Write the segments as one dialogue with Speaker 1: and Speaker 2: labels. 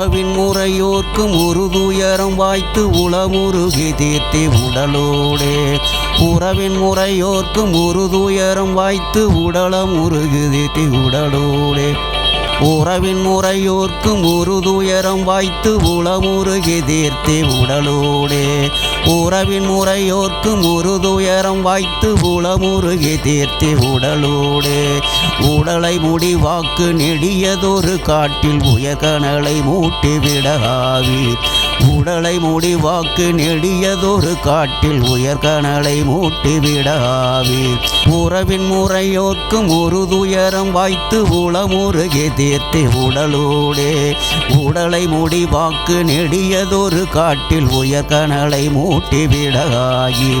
Speaker 1: உறவின் முறையோர்க்கும் ஒரு துயரம் வாய்த்து உளமுருகி தீர்த்தி உடலோடே. உறவின் முறையோர்க்கும் ஒரு துயரம் வாய்த்து உடலம் உருகி தீர்த்தி உடலோடே. உறவின் முறையோர்க்கும் ஒரு துயரம் வாய்த்து உளமுறு எதிர்த்து உடலோடே. உறவின் முறையோர்க்கும் ஒரு துயரம் வாய்த்து உளமுறு எதிர்த்து உடலோடே. உடலை முடிவாக்கு நெடியதொரு காட்டில் உயர்கனலை மூட்டி விடகாவி உடலை முடிவாக்கு நெடியதொரு காட்டில் உயர்கனலை மூட்டிவிடாவி உறவின் முறையோர்க்கும் ஒரு துயரம் வாய்த்து உளமுருகி தீர்த்தி உடலோடே. உடலை முடிவாக்கு நெடியதொரு காட்டில் உயர்கனலை மூட்டி விடாகி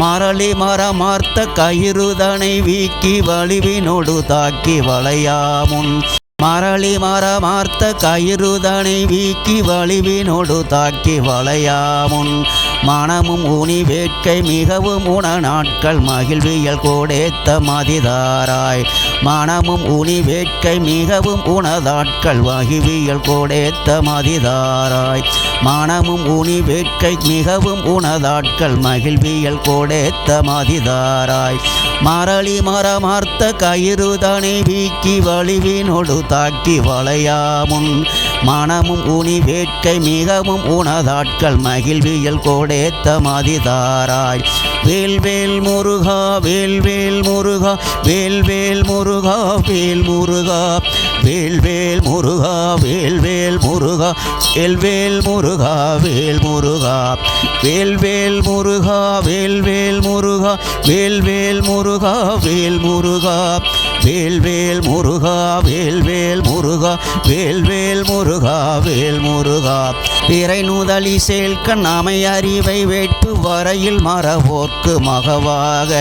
Speaker 1: மரளி மரமார்த்த கயிறுதனை வீக்கி வலிவினொடு தாக்கி வளையாமுன். மரளி மரமார்த்த கயிறுதனை வீக்கி வலிவினோடு தாக்கி வளையாமுன் மனமும் உனி வேட்கை மிகவும் உண நாட்கள் மகிழ்வியல் கோடேத்த மதிதாராய். மனமும் உனி வேட்கை மிகவும் உணதாட்கள் மகிழ்வியல் கோடேத்த மதிதாராய். மனமும் உனி வேட்கை மிகவும் உணதாட்கள் மகிழ்வியல் கோடேத்த மதிதாராய். மரளி மரமார்த்த கயிறுதனை வீக்கி வலிவினொடு தாக்கி வளையாமுன் மனமும் உனி வேட்கை மிகவும் உணதாட்கள் மகிழ்வியல் கோடேத்த மதிதாராய். வேல்வேல் முருகா வேல்வேல் முருகா வேல்வேல் முருகா வேல் முருகா. வேல்வேல் முருகா வேல்வேல் முருகா வேல்வேல் முருகா வேல் முருகா. வேல்வேல் முருகா வேல்வேல் முருகா வேல்வேல் முருகா வேல் முருகா. வேல்வேல் முருகா வேல்வேல் முருகா வேல்வேல் முருகா வேல் முருகா. பிறை நுதலி சேல்கண் அமை அறிவை வேட்பு வரையில் மறவோர்க்கு மகவாக.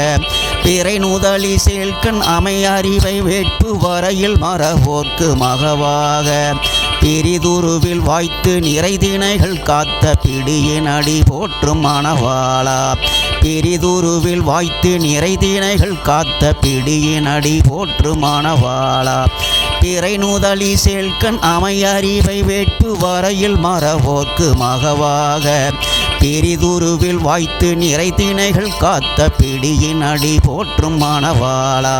Speaker 1: பிறை நூதலி சேல்கண் அமை அறிவை வேட்பு வரையில் மறவோர்க்கு மகவாக. பிரிதுருவில் வாய்த்து நிறைதினைகள் காத்த பிடியின் அடி போற்றும் மணவாளா. பிரிதுருவில் வாய்த்து நிறைதினைகள் காத்த பிடியின் அடி போற்றும் மணவாளா பிறை நூதலி செயல்கண் அமை அறிவை வேட்பு வரையில் மறவோர்க்கு மகவாக. பெரிதுருவில் வாய்த்து நிறைத்திணைகள் காத்த பிடியின் அடி போற்றும் மணவாளா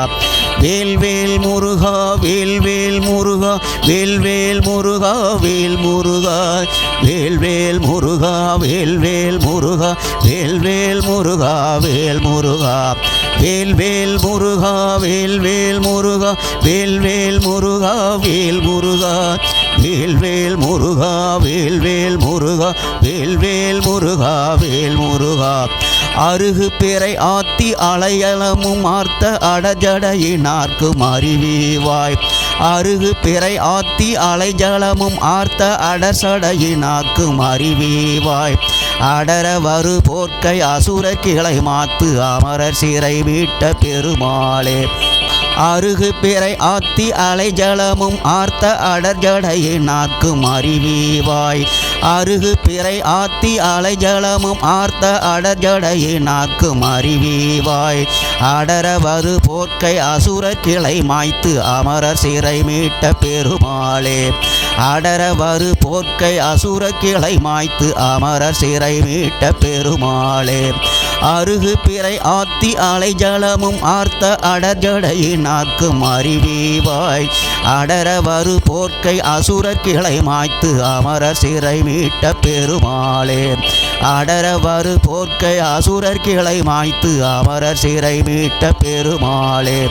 Speaker 1: வேல்வேல் முருகா வேல்வேல் முருகா வேல்வேல் முருகா வேல் முருகா வேல்வேல் முருகா வேல்வேல் முருகா வேல்வேல் முருகா வேல் முருகா வேல்வேல் முருகா வேல்வேல் முருகா வேல்வேல் முருகா வேல் முருகா வேல்வேல் முருகா வேல்வேல் முருகா வேல்வேல் முருகா வேல் முருகா. அருகு பிறை ஆத்தி அலையலமும் ஆர்த்த அடஜடையினார்க்கும் அறிவிவாய் அருகு பிறை ஆத்தி அலைஜலமும் ஆர்த்த அடசடையினாக்கும் அறிவிவாய் அடர வரு போர்க்கை அசுர கிளை மாத்து அமரர் சிறை வீட்ட பெருமாளே. அருகு பிறை ஆத்தி அலைஜலமும் ஆர்த்த அடர்ஜடையை நாக்கும் அறிவிவாய். அருகு பிறை ஆத்தி அலைஜலமும் ஆர்த்த அடர்ஜடையை நாக்கும் அறிவிவாய். அடரவது போர்க்கை அசுர கிளை மாய்த்து அமரர் சிறை மீட்ட பெருமாளே. அடரவரு போர்க்கை அசுர கிளை மாய்த்து அமரர் சிறை மீட்ட பெருமாளே. அருகு பிறை ஆத்தி அலை ஜலமும் ஆர்த்த அடர்ஜடையின் நாக்கும் அறிவிவாய். அடரவரு போர்க்கை அசுர கிளை மாய்த்து அமர சிறை மீட்ட பெருமாளே. அடரவரு போர்க்கை அசுரர் கிளை மாய்த்து அமரர் சிறை மீட்ட பெருமாளே.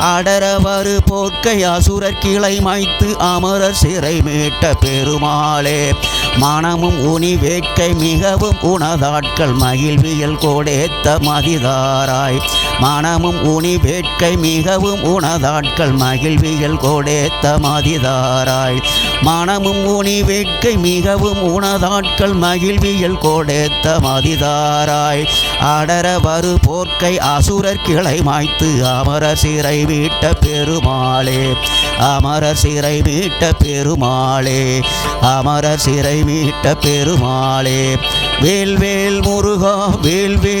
Speaker 1: அடரவரு போர்க்கை அசுரர் கிளை மாய்த்து அமரர் சிறை மீட்ட பெருமாளே. மனமும் உனி வேட்கை மிகவும் உணதாட்கள் மகிழ்வியல் படைத்த மதிதாராய். மனமும் உனி வேட்கை மிகவும் உணதாட்கள் மகிழ்வியல் கோடேத்த மதிதாராய். மனமும் உனி வேட்கை மிகவும் உணதாட்கள் மகிழ்வியல் கோடே மதிதாராய். அடர வரு போர்க்கை அசுரர் கிளை மாய்த்து அமர சிறை வீட்ட பெருமாளே. அமரர் சிறை மீட்ட பெருமாளே. அமரர் சிறை மீட்ட பெருமாளே. வேல்வேல் முருகா வேல்வேல்